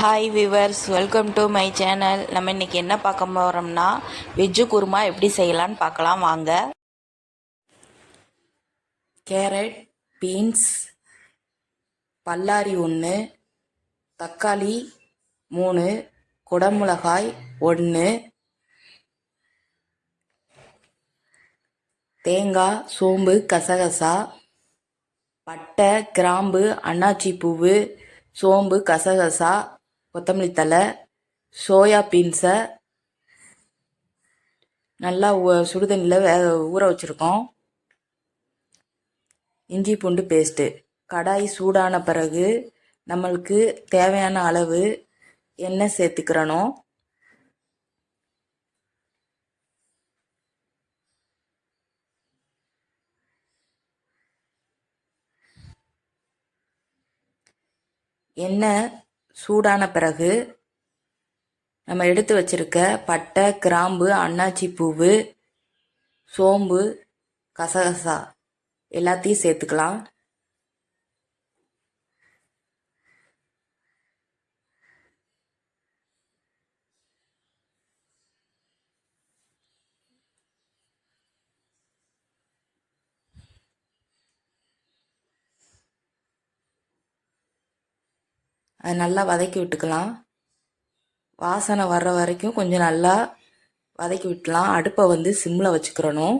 Hi viewers welcome to my channel நம்ம இன்னைக்கு என்ன பார்க்க போகிறோம்னா வெஜ்ஜு குருமா எப்படி செய்யலான்னு பார்க்கலாம். வாங்க. கேரட் பீன்ஸ் பல்லாரி ஒன்று தக்காளி மூணு குடமிளகாய் ஒன்று தேங்காய் சோம்பு கசகசா பட்டை கிராம்பு அன்னாச்சி பூவு சோம்பு கசகசா கொத்தமல்லி தழை சோயா பீன்ஸை நல்லா சுடுதண்ணியில் வே ஊற வச்சுருக்கோம். இஞ்சி பூண்டு பேஸ்ட்டு கடாய் சூடான பிறகு நம்மளுக்கு தேவையான அளவு எண்ணெய் சேர்த்துக்கிறணும். எண்ணெய் சூடான பிறகு நம்ம எடுத்து வச்சிருக்க பட்டை கிராம்பு அன்னாச்சி பூவு சோம்பு கசகசா எல்லாத்தையும் சேர்த்துக்கலாம். அது நல்லா வதக்கி விட்டுக்கலாம். வாசனை வர்ற வரைக்கும் கொஞ்சம் நல்லா வதக்கி விட்டுலாம். அடுப்பை வந்து சிம்மில் வச்சுக்கிறணும்.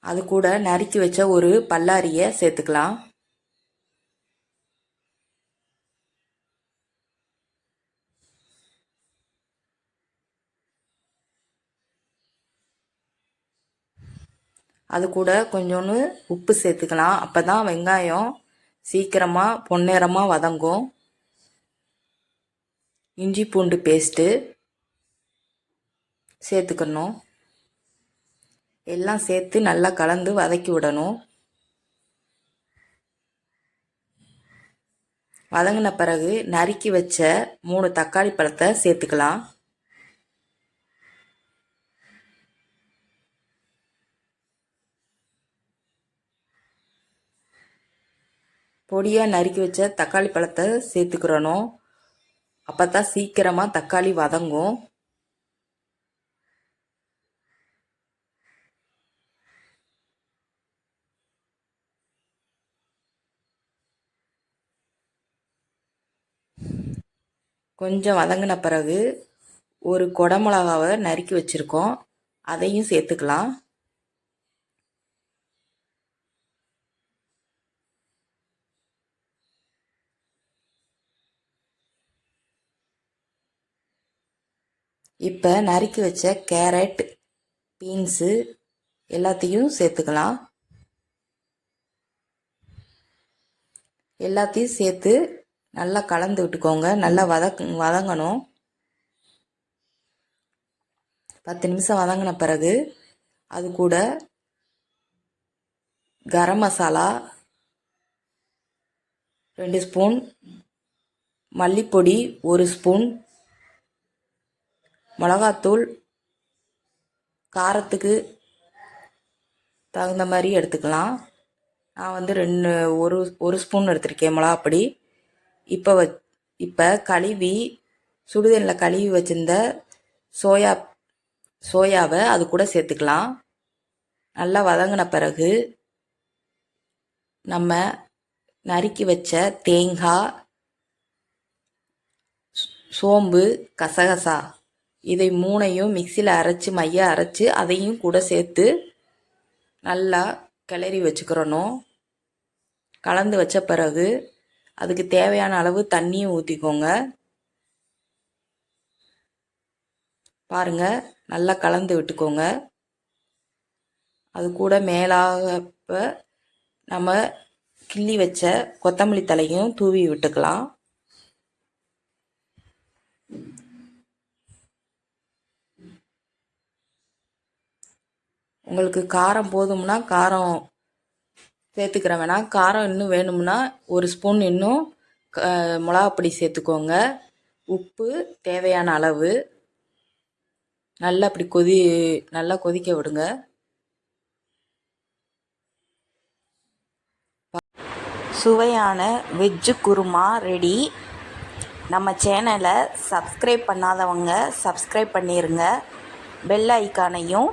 அது கூட நறுக்கி வச்ச ஒரு பல்லாரியை சேர்த்துக்கலாம். அது கூட கொஞ்சோண்டு உப்பு சேர்த்துக்கலாம். அப்போ தான் வெங்காயம் சீக்கிரமாக பொன்னேரமாக வதங்கும். இஞ்சி பூண்டு பேஸ்ட்டு சேர்த்துக்கணும். எல்லாம் சேர்த்து நல்லா கலந்து வதக்கி விடணும். வதங்கின பிறகு நறுக்கி வச்ச மூணு தக்காளி பழத்தை சேர்த்துக்கலாம். பொடியாக நறுக்கி வச்ச தக்காளி பழத்தை சேர்த்துக்கிறணும் அப்போ தான் சீக்கிரமாக தக்காளி வதங்கும். கொஞ்சம் வதங்கின பிறகு ஒரு குடமிளகாவை நறுக்கி வச்சுருக்கோம். அதையும் சேர்த்துக்கலாம். இப்போ நறுக்கி வச்ச கேரட் பீன்ஸு எல்லாத்தையும் சேர்த்துக்கலாம். எல்லாத்தையும் சேர்த்து நல்லா கலந்து விட்டுக்கோங்க. நல்லா வதக் வதங்கணும். பத்து நிமிஷம் வதங்கின பிறகு அது கூட கரம் மசாலா ரெண்டு ஸ்பூன் மல்லிப்பொடி ஒரு ஸ்பூன் மிளகாத்தூள் காரத்துக்கு தகுந்த மாதிரி எடுத்துக்கலாம். நான் வந்து ரெண்டு ஒரு ஒரு ஸ்பூன் எடுத்திருக்கேன் மிளகாப்பொடி. இப்போ வ இப்போ கழுவி சுடுதண்ணில் கழுவி வச்சிருந்த சோயா சோயாவை அது கூட சேர்த்துக்கலாம். நல்லா வதங்கின பிறகு நம்ம நறுக்கி வச்ச தேங்காய் சோம்பு கசகசா இதை மூணையும் மிக்சியில் அரைச்சி மைய அரைச்சி அதையும் கூட சேர்த்து நல்லா கிளறி வச்சுக்கிறணும். கலந்து வச்ச பிறகு அதுக்கு தேவையான அளவு தண்ணியும் ஊற்றிக்கோங்க பாருங்க நல்லா கலந்து விட்டுக்கோங்க. அது கூட மேலாக நம்ம கிள்ளி வச்ச கொத்தமல்லி தலையும் தூவி விட்டுக்கலாம். உங்களுக்கு காரம் போதும்னா காரம் சேர்த்துக்கிறேன் வேணாம் காரம் இன்னும் வேணும்னா ஒரு ஸ்பூன் இன்னும் க- மிளகாப்பொடி சேர்த்துக்கோங்க. உப்பு தேவையான அளவு. நல்லா அப்படி கொதி நல்லா கொதிக்க விடுங்க. சுவையான வெஜ்ஜு குருமா ரெடி. நம்ம சேனலை சப்ஸ்கிரைப் பண்ணாதவங்க சப்ஸ்கிரைப் பண்ணிடுங்க பெல் ஐக்கானையும்